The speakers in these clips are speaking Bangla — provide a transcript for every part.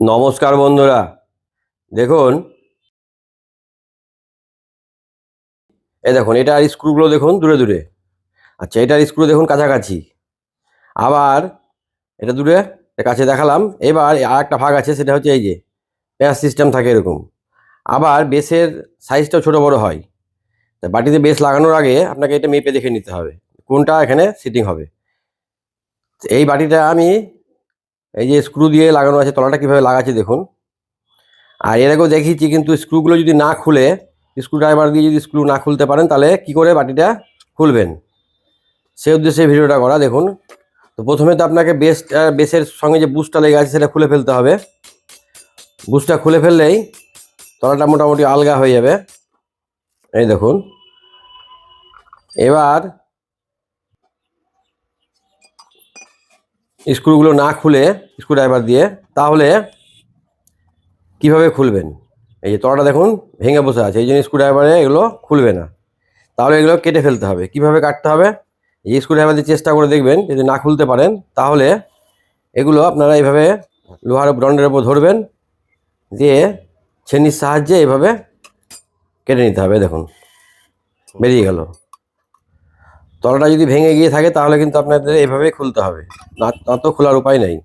নমস্কার বন্ধুরা। দেখুন। এ দেখুন এটার স্ক্রুগুলো দেখুন দূরে দূরে। আচ্ছা এটার স্ক্রু দেখুন কাছাকাছি। আবার এটা দূরে কাছে দেখালাম। এবার আর একটা ভাগ আছে, সেটা হচ্ছে এই যে পেঁয়াজ সিস্টেম থাকে এরকম। আবার বেসের সাইজটাও ছোট বড় হয়। তা বাটিতে বেস লাগানোর আগে আপনাকে এটা মেপে দেখে নিতে হবে, কোনটা এখানে সিটিং হবে। এই বাটিটা আমি এই যে স্ক্রু দিয়ে লাগানো আছে, তলাটা কীভাবে লাগাচ্ছে দেখুন। আর এর আগেও দেখিয়েছি কিন্তু স্ক্রুগুলো যদি না খুলে স্ক্রু ড্রাইভার দিয়ে যদি স্ক্রু না খুলতে পারেন, তাহলে কি করে বাটিটা খুলবেন? সেই উদ্দেশ্যে ভিডিওটা করা, দেখুন। তো প্রথমে তো আপনাকে বেস বেসের সঙ্গে যে বুসটা লেগে আছে, সেটা খুলে ফেলতে হবে। বুসটা খুলে ফেললেই তলাটা মোটামুটি আলগা হয়ে যাবে। এই দেখুন। এবার স্ক্রুগুলো না খুলে স্ক্রু ড্রাইভার দিয়ে, তাহলে কীভাবে খুলবেন? এই যে তলাটা দেখুন, ভেঙে বসে আছে, এই জন্য স্ক্রু ড্রাইভারে এগুলো খুলবে না। তাহলে এগুলো কেটে ফেলতে হবে। কীভাবে কাটতে হবে? এই স্ক্রু ড্রাইভার দিয়ে চেষ্টা করে দেখবেন, যদি না খুলতে পারেন, তাহলে এগুলো আপনারা এইভাবে লোহার ব্রন্ডের উপর ধরবেন, দিয়ে ছেনির সাহায্যে এইভাবে কেটে নিতে হবে, দেখুন। বেরিয়ে গেল। তলাটা যদি ভেঙে গিয়ে থাকে, তাহলে কিন্তু আপনাদের এইভাবেই খুলতে হবে। না তো খোলার উপায় নেই।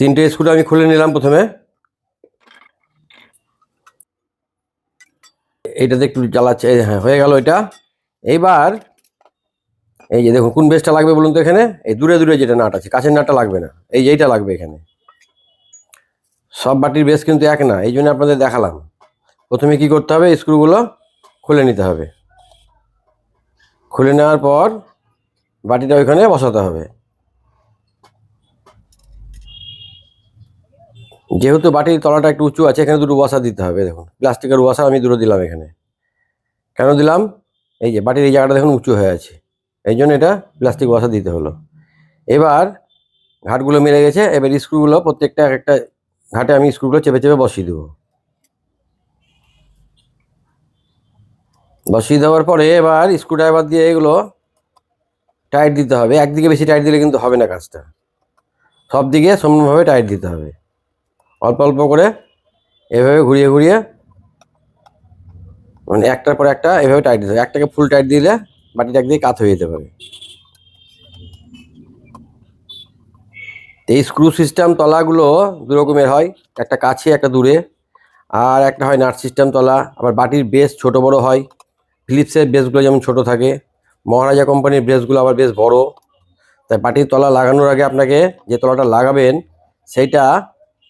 তিনটে স্ক্রু আমি খুলে নিলাম প্রথমে। এইটাতে একটু জ্বালাচ্ছে হ্যাঁ হয়ে গেল এটা। এইবার, এই যে দেখুন, কোন বেসটা লাগবে বলুন তো এখানে? এই দূরে দূরে যেটা নাট আছে কাছের নাটটা লাগবে না। এই এইটা লাগবে এখানে। সব বাটির বেস কিন্তু এক না, এই জন্য আপনাদের দেখালাম। প্রথমে কি করতে হবে? স্ক্রুগুলো খুলে নিতে হবে। খুলে নেওয়ার পর বাটিটা ওইখানে বসাতে হবে। যেহেতু বাটির তলাটা একটু উঁচু আছে, এখানে দুটো বসা দিতে হবে, দেখুন। প্লাস্টিকের বসা আমি দুটো দিলাম এখানে। কেন দিলাম? এই যে বাটির এই জায়গাটা দেখুন উঁচু হয়ে আছে। এই জন্য এটা প্লাস্টিক বসা দিতে হলো। এবার ঘাটগুলো মিলে গেছে, এবার স্ক্রুগুলো প্রত্যেকটা এক একটা ঘাটে আমি স্ক্রুগুলো চেপে চেপে বসিয়ে দেবো। বসিয়ে দেওয়ার পরে এবার স্ক্রু ড্রাইভার দিয়ে এগুলো টাইট দিতে হবে। একদিকে বেশি টাইট দিলে কিন্তু হবে না কাজটা। সব দিকে সমানভাবে টাইট দিতে হবে। অল্প অল্প করে এভাবে ঘুরিয়ে ঘুরিয়ে মানে একটার পর একটা এভাবে টাইট দিতে হবে। একটাকে ফুল টাইট দিলে বাটিটা একদিকে কাত হয়ে যেতে পারে। এই স্ক্রু সিস্টেম তলাগুলো দু রকমের হয়। একটা কাছে, একটা দূরে। আর একটা হয় নাট সিস্টেম তলা। আবার বাটির বেস ছোট বড় হয়। ফিলিপসের বেসগুলো যেমন ছোট থাকে, মহারাজা কোম্পানির বেসগুলো আবার বেশ বড়। তাই পাটির তলা লাগানোর আগে আপনাকে যে তলাটা লাগাবেন, সেইটা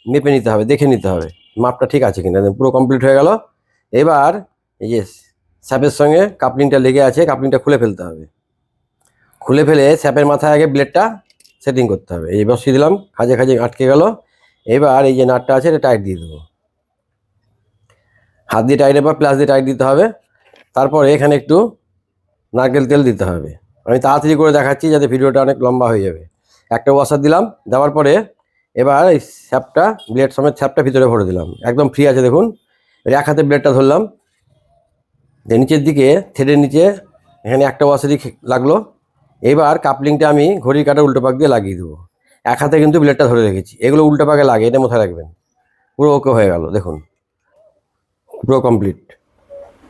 মেপে নিতে হবে, দেখে নিতে হবে। মাপটা ঠিক আছে কিনা? পুরো কমপ্লিট হয়ে গেল। এবার এই যে স্যাপের সঙ্গে কাপলিংটা লেগে আছে কাপলিংটা খুলে ফেলতে হবে। খুলে ফেলে স্যাপের মাথায় আগে ব্লেডটা সেটিং করতে হবে। এই বসিয়ে দিলাম, খাজে খাজে আটকে গেল। এবার এই যে নাটটা আছে, এটা টাইট দিয়ে দেবো। হাত দিয়ে টাইট বা প্লাস দিয়ে টাইট দিতে হবে। তারপরে এখানে একটু নারকেল তেল দিতে হবে। আমি তাড়াতাড়ি করে দেখাচ্ছি যাতে ভিডিওটা অনেক লম্বা হয়ে যাবে। একটা ওয়াশার দিলাম, দেওয়ার পরে এবার এই স্যাপটা ব্লেড সমেত স্যাপটা ভিতরে ভরে দিলাম। একদম ফ্রি আছে দেখুন। এক হাতে ব্লেডটা ধরলাম। দিয়ে নিচের দিকে থ্রেডের নিচে এখানে একটা ওয়াশারই লাগল। এবার কাপলিংটা আমি ঘড়ির কাটা উল্টো পাক দিয়ে লাগিয়ে দেবো। এক হাতে কিন্তু ব্লেডটা ধরে রেখেছি। এগুলো উল্টো পাকে লাগে, এটা মাথায় রাখবেন। পুরো ওকে হয়ে গেল, দেখুন। পুরো কমপ্লিট